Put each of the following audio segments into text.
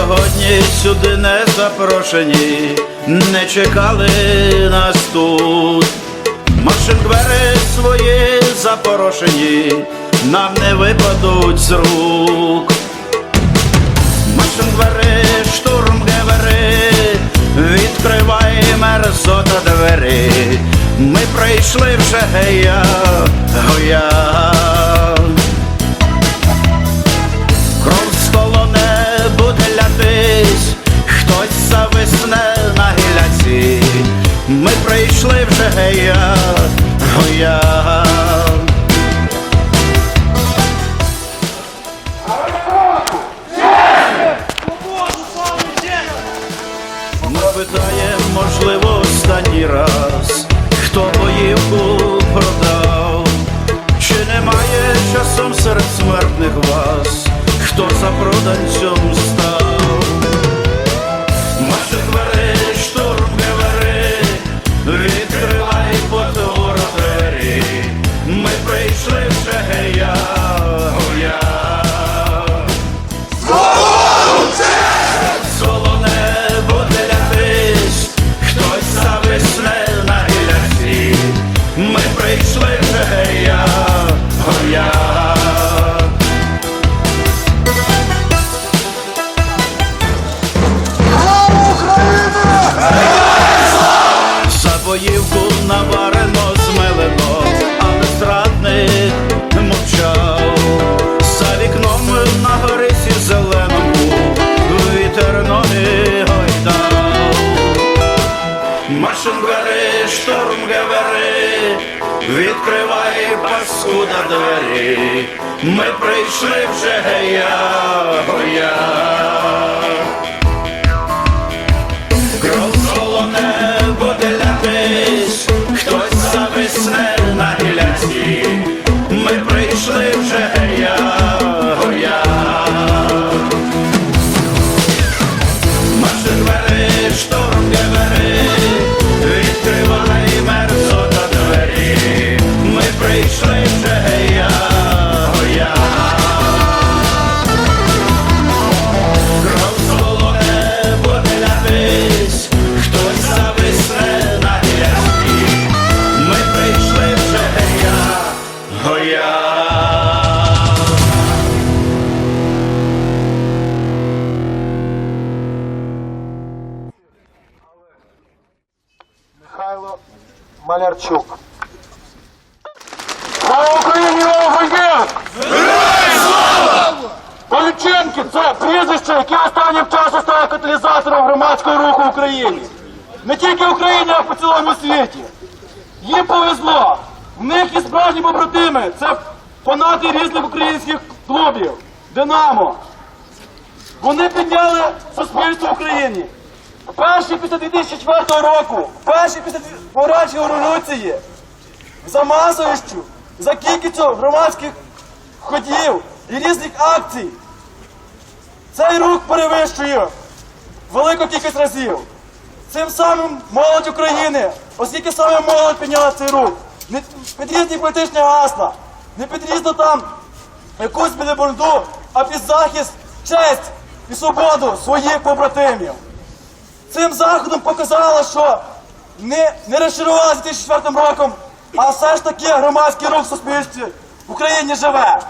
Нині сюди не запрошені, не чекали нас тут. Машин двері свої запорошені, нам не випадуть з рук. Машин двері, штурм гевери, відкривай мерзота двері. Ми прийшли вже гея, гоя. За боївку наварено, змелено, але зрадник мовчав. За вікном на горисі зеленому вітер ноги гойдав. Машин двери, штурм гевери, відкривай паскуда двері. Ми прийшли вже гея, Малярчук. Слава Україні! Поліченки це прізвище, яке останнім часом стало каталізатором громадського руху в Україні. Не тільки в Україні, а по цілому світі. Їм повезло. В них є справжні побратими. Це фанати різних українських клубів. Динамо. Вони підняли суспільство в Україні. Перші після 2004 року, перші після оранжевої революції, за масовістю, за кількістю громадських ходів і різних акцій. Цей рух перевищує велику кількість разів. Цим самим молодь України, оскільки саме молодь підняла цей рух, не під різні політичні гасла, не під різну там якусь білиборду, а під захист, честь і свободу своїх побратимів. Цим заходом показало, що не, не розчарувалися 2004 роком, а все ж таки громадський рух в суспільстві в Україні живе.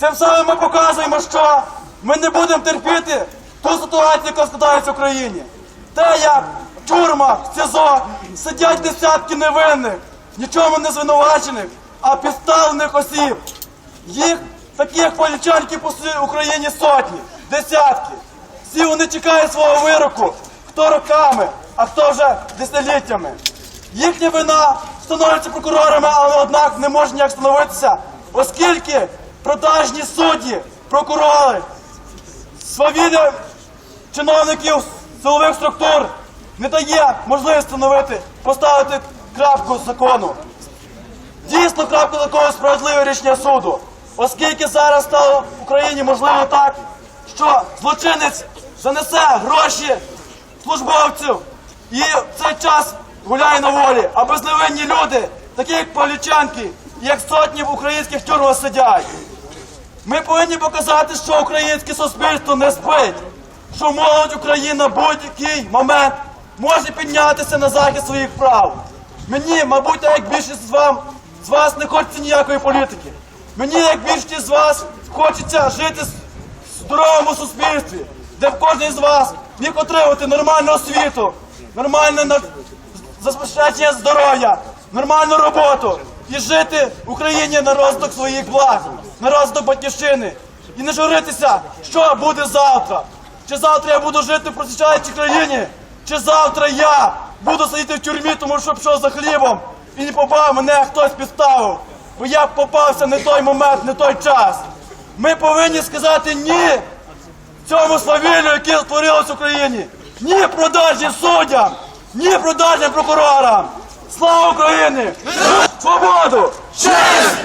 Цим самим ми показуємо, що ми не будемо терпіти ту ситуацію, яка складається в Україні. Те, як в тюрмах, в СІЗО сидять десятки невинних, нічому не звинувачених, а підставлених осіб. Їх таких полічанків по Україні сотні, десятки. Всі вони чекають свого вироку, хто роками, а хто вже десятиліттями. Їхня вина встановлюється прокурорами, але однак не може ніяк встановитися, оскільки продажні судді, прокурори, свавілля чиновників силових структур не дає можливість встановити, поставити крапку закону. Дійсно, крапку такого справедливе рішення суду, оскільки зараз стало в Україні можливо так, що злочинець занесе гроші службовців і в цей час гуляє на волі, а безневинні люди, такі як полічанки, як сотні в українських тюрмах сидять. Ми повинні показати, що українське суспільство не спить. що молодь Україна будь-який момент може піднятися на захист своїх прав. Мені, мабуть, як більшість з вам з вас не хочеться ніякої політики. Мені, як більшість з вас, хочеться жити здоровому суспільстві, де в кожній з вас міг отримати нормальну освіту, нормальне забезпечення здоров'я, нормальну роботу і жити в Україні на розвиток своїх благ, на розвиток батьківщини. І не журитися, що буде завтра. Чи завтра я буду жити в процвітаючій країні, чи завтра я буду сидіти в тюрмі, тому що пішов за хлібом і не попав, мене хтось підставив. Бо я попався не той момент, не той час. Ми повинні сказати ні цьому свавіллю, яке створилось в Україні. Ні продажі суддям, ні продажі прокурорам. Слава Україні! Свободу! Свободу